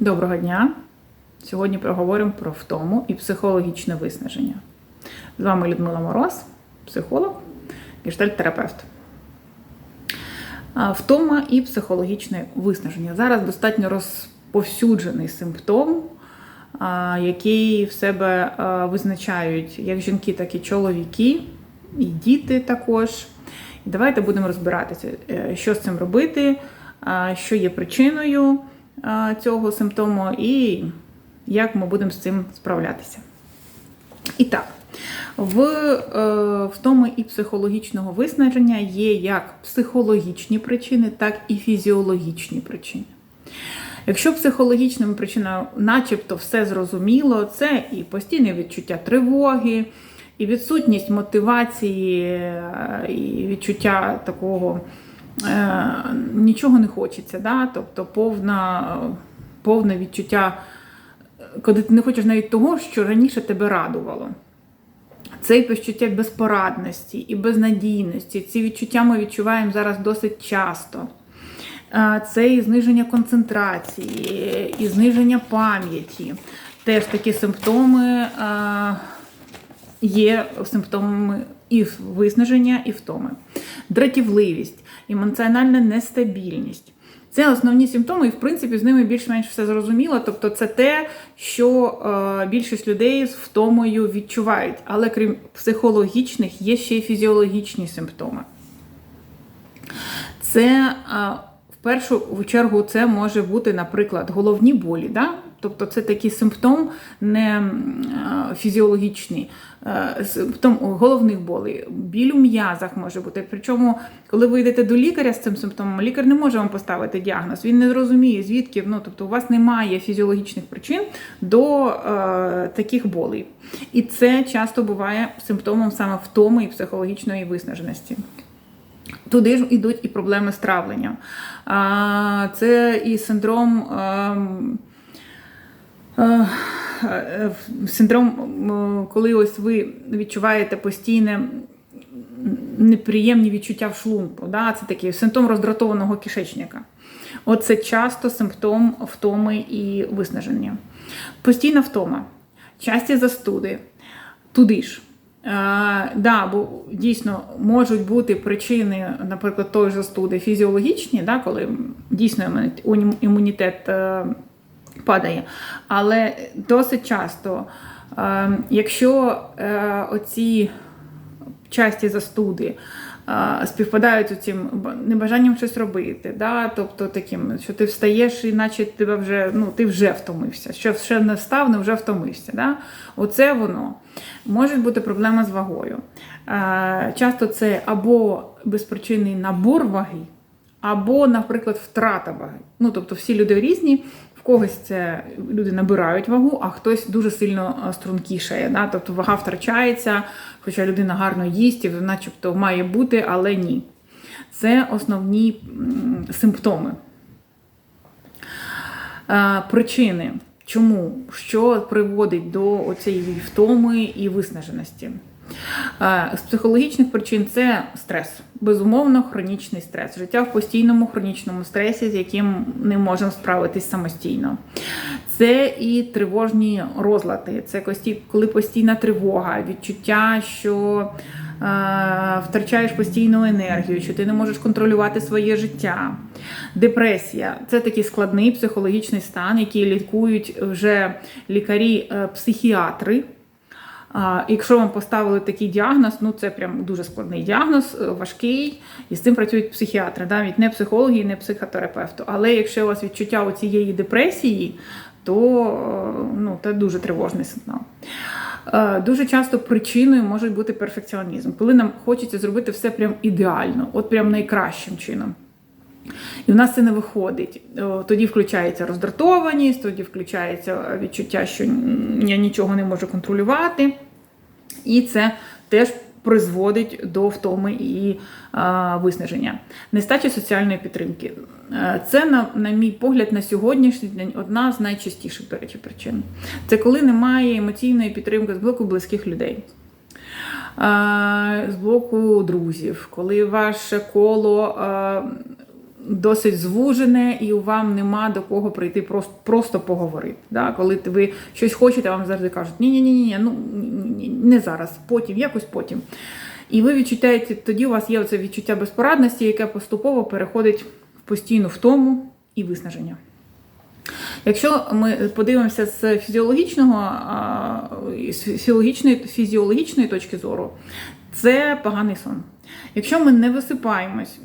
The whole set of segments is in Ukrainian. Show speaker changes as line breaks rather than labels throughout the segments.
Доброго дня! Сьогодні проговоримо про втому і психологічне виснаження. З вами Людмила Мороз, психолог, гештальт-терапевт. Втома і психологічне виснаження. Зараз достатньо розповсюджений симптом, який в себе визначають як жінки, так і чоловіки, і діти також. Давайте будемо розбиратися, е, що з цим робити, що є причиною цього симптому і як ми будемо з цим справлятися. І так, в е, втоми і психологічного виснаження є як психологічні причини, так і фізіологічні причини. Якщо психологічними причинами, начебто, все зрозуміло, це і постійне відчуття тривоги, і відсутність мотивації, е, і відчуття такого нічого не хочеться, да? тобто повна, повне відчуття, коли ти не хочеш навіть того, що раніше тебе радувало. Це почуття безпорадності і безнадійності. Ці відчуття ми відчуваємо зараз досить часто. Це і зниження концентрації, і зниження пам'яті. Теж такі симптоми а, є симптомами і виснаження, і втоми. Дратівливість, емоціональна нестабільність. Це основні симптоми, і в принципі з ними більш-менш все зрозуміло. Тобто, це те, що е, більшість людей з втомою відчувають. Але крім психологічних, є ще й фізіологічні симптоми. Це е, в першу чергу це може бути, наприклад, головні болі. Да? Тобто це такий симптом не фізіологічний, е, симптом головних болей. Біль у м'язах може бути. Причому, коли ви йдете до лікаря з цим симптомом, лікар не може вам поставити діагноз. Він не розуміє, звідки ну, тобто у вас немає фізіологічних причин до е, таких болей. І це часто буває симптомом саме втоми і психологічної виснаженості. Туди ж йдуть і проблеми з травленням. Це і синдром. Синдром, коли ось ви відчуваєте постійне неприємні відчуття в шлунку. Да? Це такий симптом роздратованого кишечника. Оце часто симптом втоми і виснаження. Постійна втома, часті застуди, туди ж. А, да, бо дійсно можуть бути причини, наприклад, той же застуди фізіологічні, да, коли дійсно імунітет падає. Але досить часто, е, якщо е, оці часті застуди е, співпадають з цим небажанням щось робити, да? тобто таким, що ти встаєш, і наче тебе вже ну, ти вже втомився, що ще не встав, не вже втомився. Да? Оце воно. Може бути проблема з вагою. Часто це або безпричинний набор ваги, або, наприклад, втрата ваги. Ну, тобто всі люди різні когось це люди набирають вагу, а хтось дуже сильно стрункішає. Да? Тобто вага втрачається, хоча людина гарно їсть, і начебто має бути, але ні. Це основні симптоми. Причини, чому, що приводить до цієї втоми і виснаженості. З психологічних причин це стрес, безумовно, хронічний стрес. Життя в постійному хронічному стресі, з яким не можемо справитись самостійно. Це і тривожні розлади, це коли постійна тривога, відчуття, що втрачаєш постійну енергію, що ти не можеш контролювати своє життя. Депресія це такий складний психологічний стан, який лікують вже лікарі-психіатри. Якщо вам поставили такий діагноз, ну це прям дуже складний діагноз, е, важкий, і з цим працюють психіатри, навіть не психологи, не психотерапевти. Але якщо у вас відчуття цієї депресії, то е, ну, це дуже тривожний сигнал. Е, дуже часто причиною може бути перфекціонізм, коли нам хочеться зробити все прям ідеально, от прям найкращим чином. І в нас це не виходить. Тоді включається роздратованість, тоді включається відчуття, що я нічого не можу контролювати. І це теж призводить до втоми і а, виснаження. Нестача соціальної підтримки. Це, на, на мій погляд, на сьогоднішній день одна з найчастіших, до речі, причин. Це коли немає емоційної підтримки з боку близьких людей. З боку друзів, коли ваше коло досить звужене, і вам нема до кого прийти просто, просто поговорити. Да? Коли ви щось хочете, вам завжди кажуть, ні-ні, ні, ну не зараз, потім, якось потім. І ви відчуваєте, тоді у вас є оце відчуття безпорадності, яке поступово переходить в постійну втому і виснаження. Якщо ми подивимося з фізіологічного з фізіологічної, фізіологічної точки зору, це поганий сон. Якщо ми не висипаємось,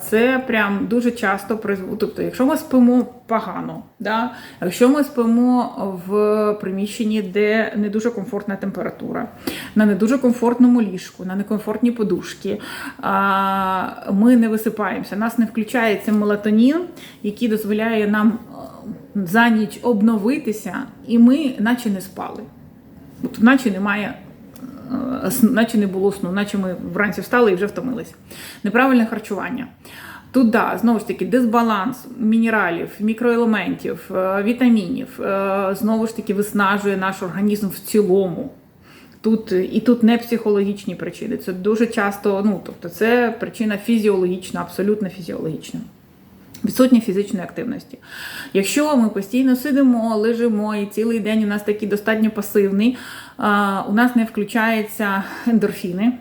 це прям дуже часто призводить. Тобто, якщо ми спимо погано, да? якщо ми спимо в приміщенні, де не дуже комфортна температура, на не дуже комфортному ліжку, на некомфортній подушці, а, ми не висипаємося, нас не включається мелатонін, який дозволяє нам за ніч обновитися, і ми наче не спали. От, наче немає, е, наче не було сну, наче ми вранці встали і вже втомилися. Неправильне харчування. Тут, да, знову ж таки, дисбаланс мінералів, мікроелементів, е, вітамінів, е, знову ж таки, виснажує наш організм в цілому. Тут і тут не психологічні причини. Це дуже часто, ну тобто, це причина фізіологічна, абсолютно фізіологічна. Відсутня фізичної активності. Якщо ми постійно сидимо, лежимо і цілий день у нас такий достатньо пасивний, у нас не включаються ендорфіни,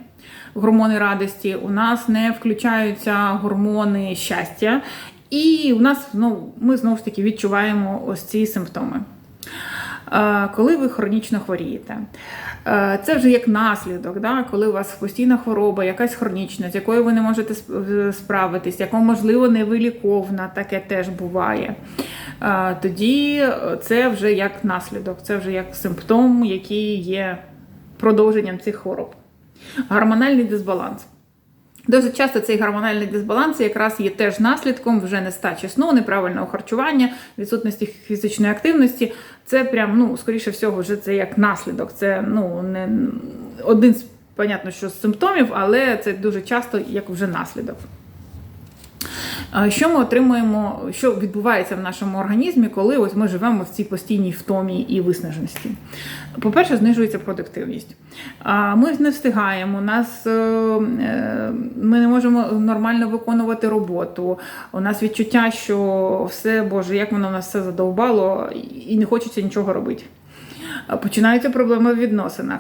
гормони радості, у нас не включаються гормони щастя, і у нас ну, ми знову ж таки відчуваємо ось ці симптоми. Е, Коли ви хронічно хворієте, Е, це вже як наслідок, да? коли у вас постійна хвороба, якась хронічна, з якою ви не можете справитись, яка, можливо, невиліковна, таке теж буває. Е, Тоді це вже як наслідок, це вже як симптом, який є продовженням цих хвороб. Гормональний дисбаланс. Дуже часто цей гормональний дисбаланс якраз є теж наслідком вже нестачі сну, неправильного харчування, відсутності фізичної активності. Це прям, ну, скоріше всього, вже це як наслідок. Це ну, не один з, понятно, що з симптомів, але це дуже часто як вже наслідок. Що ми отримуємо, що відбувається в нашому організмі, коли ось ми живемо в цій постійній втомі і виснаженості? По-перше, знижується продуктивність. Ми не встигаємо, нас, е, е, ми не можемо нормально виконувати роботу. У нас відчуття, що все, Боже, як воно нас все задовбало, і не хочеться нічого робити. Починаються проблеми в відносинах.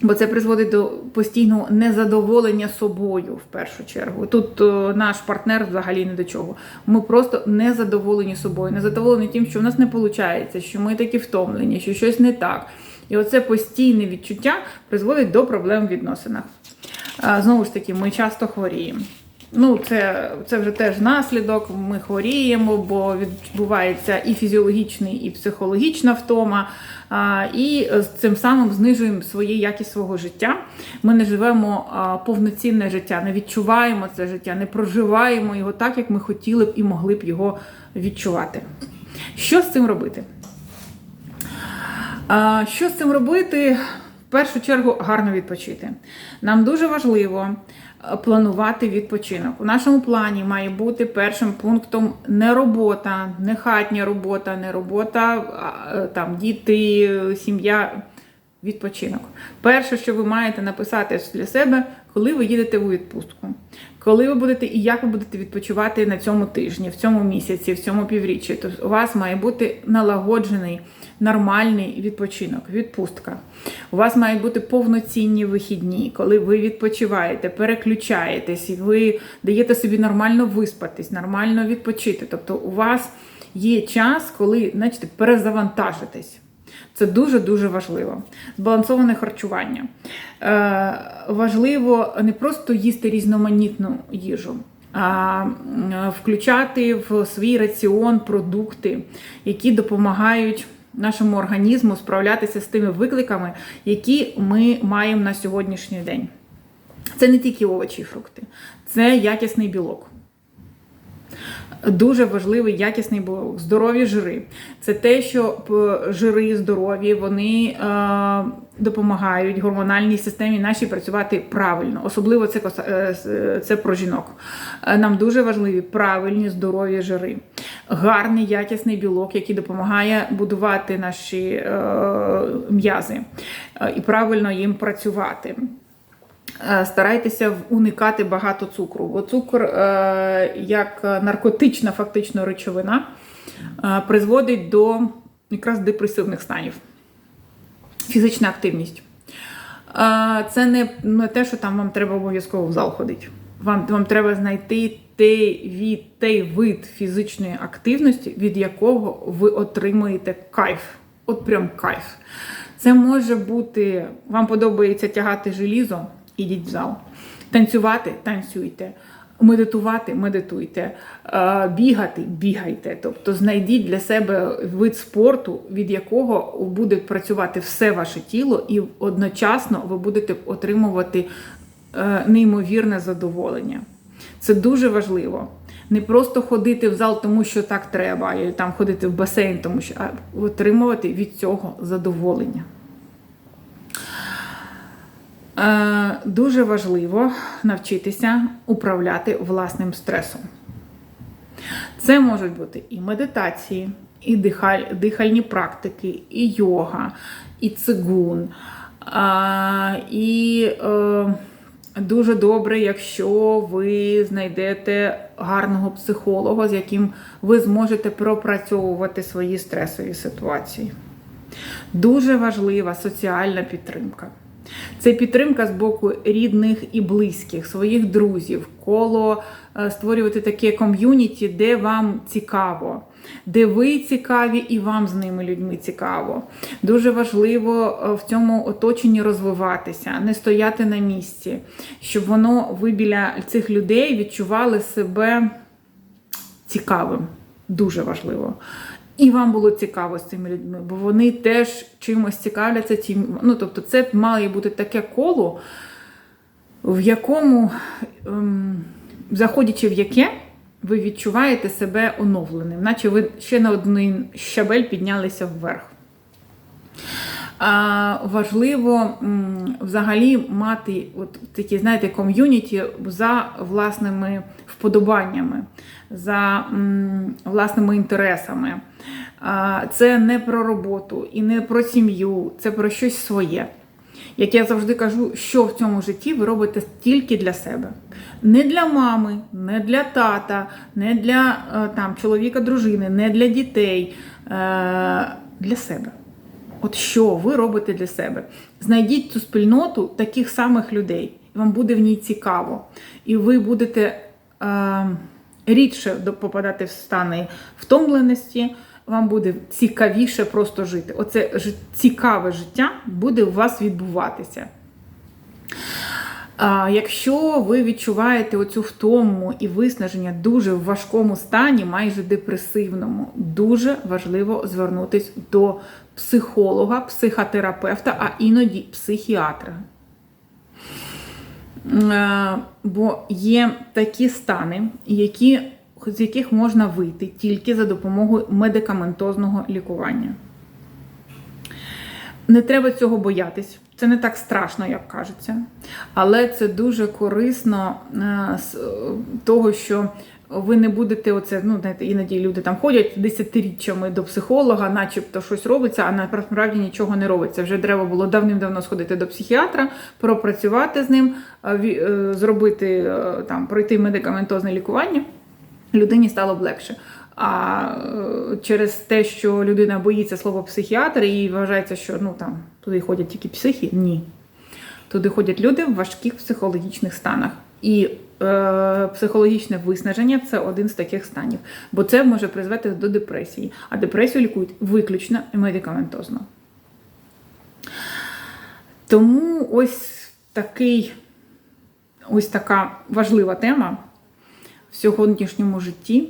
Бо це призводить до постійного незадоволення собою в першу чергу. Тут е, наш партнер взагалі не до чого. Ми просто не задоволені собою, не задоволені тим, що в нас не виходить, що ми такі втомлені, що щось не так. І оце постійне відчуття призводить до проблем в відносинах. А, Знову ж таки, ми часто хворіємо. Ну, це, це вже теж наслідок. Ми хворіємо, бо відбувається і фізіологічний, і психологічна втома. І цим самим знижуємо свою якість свого життя. Ми не живемо повноцінне життя, не відчуваємо це життя, не проживаємо його так, як ми хотіли б і могли б його відчувати. Що з цим робити? Що з цим робити? В першу чергу гарно відпочити. Нам дуже важливо планувати відпочинок. У нашому плані має бути першим пунктом не робота, не хатня робота, не робота, е, там діти, сім'я. Відпочинок. Перше, що ви маєте написати для себе, коли ви їдете у відпустку, коли ви будете і як ви будете відпочивати на цьому тижні, в цьому місяці, в цьому півріччі. Тобто у вас має бути налагоджений нормальний відпочинок, відпустка. У вас мають бути повноцінні вихідні, коли ви відпочиваєте, переключаєтесь, ви даєте собі нормально виспатись, нормально відпочити. Тобто у вас є час, коли, значите, перезавантажитесь. Це дуже-дуже важливо. Збалансоване харчування. Е, важливо не просто їсти різноманітну їжу, а включати в свій раціон продукти, які допомагають нашому організму справлятися з тими викликами, які ми маємо на сьогоднішній день. Це не тільки овочі і фрукти, це якісний білок. Дуже важливий якісний білок, здорові жири. Це те, що жири здорові, вони е, допомагають гормональній системі нашій працювати правильно. Особливо це, е, це про жінок. Е, Нам дуже важливі правильні здорові жири, гарний якісний білок, який допомагає будувати наші е, м'язи е, і правильно їм працювати. Е, старайтеся уникати багато цукру. Бо цукор, е, як наркотична фактично речовина, е, призводить до якраз депресивних станів. Фізична активність. Це не те, що там вам треба обов'язково в зал ходити. Вам, вам треба знайти той, від, той вид фізичної активності, від якого ви отримуєте кайф. От прям кайф. Це може бути, вам подобається тягати желізо, ідіть в зал. Танцювати танцюйте. Медитувати, медитуйте, Е, бігати, бігайте. Тобто знайдіть для себе вид спорту, від якого буде працювати все ваше тіло, і одночасно ви будете отримувати е, неймовірне задоволення. Це дуже важливо. Не просто ходити в зал, тому що так треба, і там ходити в басейн, тому що а отримувати від цього задоволення. Е, Дуже важливо навчитися управляти власним стресом. Це можуть бути і медитації, і дихальні практики, і йога, і цигун. І е, дуже добре, якщо ви знайдете гарного психолога, з яким ви зможете пропрацьовувати свої стресові ситуації. Дуже важлива соціальна підтримка. Це підтримка з боку рідних і близьких, своїх друзів, коло е, створювати таке ком'юніті, де вам цікаво, де ви цікаві і вам з ними людьми цікаво. Дуже важливо е, в цьому оточенні розвиватися, не стояти на місці, щоб воно ви біля цих людей відчували себе цікавим. Дуже важливо. І вам було цікаво з цими людьми, бо вони теж чимось цікавляться. Тим, ну, тобто, це має бути таке коло, в якому, ем, заходячи в яке, ви відчуваєте себе оновленим, наче ви ще на один щабель піднялися вверх. Важливо взагалі мати от такі, знаєте, ком'юніті за власними вподобаннями, за власними інтересами. Це не про роботу і не про сім'ю, це про щось своє. Як я завжди кажу, що в цьому житті ви робите тільки для себе. Не для мами, не для тата, не для е, там, чоловіка, дружини, не для дітей, е, для себе. От що ви робите для себе? Знайдіть цю спільноту таких самих людей, і вам буде в ній цікаво. І ви будете е, рідше попадати в стани втомленості, вам буде цікавіше просто жити. Оце цікаве життя буде у вас відбуватися. Якщо ви відчуваєте оцю втому і виснаження дуже в важкому стані, майже депресивному, дуже важливо звернутися до психолога, психотерапевта, а іноді психіатра. Бо є такі стани, які, з яких можна вийти тільки за допомогою медикаментозного лікування. Не треба цього боятись. Це не так страшно, як кажеться. Але це дуже корисно з того, що ви не будете оце, ну, знаєте, іноді люди там ходять десятиріччями до психолога, начебто щось робиться, а насправді нічого не робиться. Вже треба було давним-давно сходити до психіатра, пропрацювати з ним, зробити там, пройти медикаментозне лікування. Людині стало б легше. А через те, що людина боїться слова психіатр і вважається, що ну там туди ходять тільки психі, ні. Туди ходять люди в важких психологічних станах. І е, психологічне виснаження це один з таких станів, бо це може призвести до депресії. А депресію лікують виключно медикаментозно. Тому ось такий, ось така важлива тема в сьогоднішньому житті.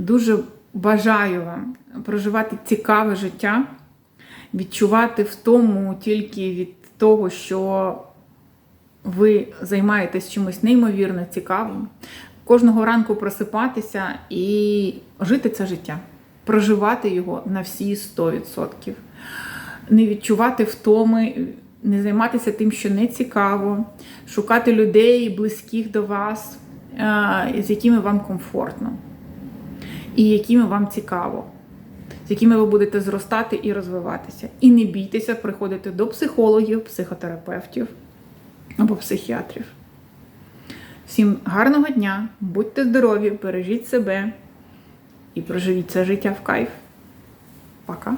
Дуже бажаю вам проживати цікаве життя, відчувати в тому тільки від того, що ви займаєтесь чимось неймовірно цікавим, кожного ранку просипатися і жити це життя, проживати його на всі 100%. Не відчувати втоми, не займатися тим, що не цікаво, шукати людей, близьких до вас, з якими вам комфортно і якими вам цікаво, з якими ви будете зростати і розвиватися. І не бійтеся приходити до психологів, психотерапевтів або психіатрів. Всім гарного дня, будьте здорові, бережіть себе і проживіть це життя в кайф. Пока!